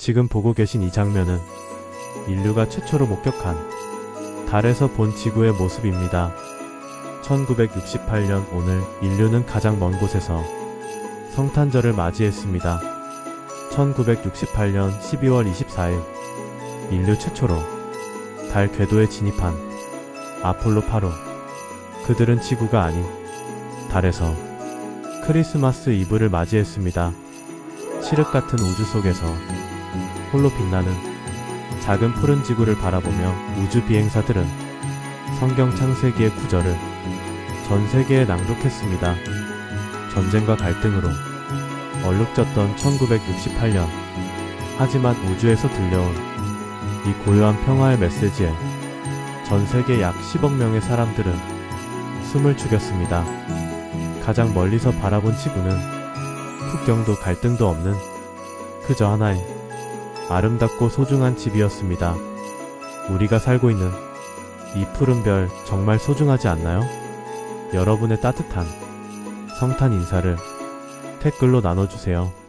지금 보고 계신 이 장면은 인류가 최초로 목격한 달에서 본 지구의 모습입니다. 1968년 오늘 인류는 가장 먼 곳에서 성탄절을 맞이했습니다. 1968년 12월 24일 인류 최초로 달 궤도에 진입한 아폴로 8호 그들은 지구가 아닌 달에서 크리스마스 이브를 맞이했습니다. 칠흑 같은 우주 속에서 홀로 빛나는 작은 푸른 지구를 바라보며 우주 비행사들은 성경 창세기의 구절을 전 세계에 낭독했습니다. 전쟁과 갈등으로 얼룩졌던 1968년. 하지만 우주에서 들려온 이 고요한 평화의 메시지에 전 세계 약 10억 명의 사람들은 숨을 죽였습니다. 가장 멀리서 바라본 지구는 국경도 갈등도 없는 그저 하나의 아름답고 소중한 집이었습니다. 우리가 살고 있는 이 푸른 별 정말 소중하지 않나요? 여러분의 따뜻한 성탄 인사를 댓글로 나눠주세요.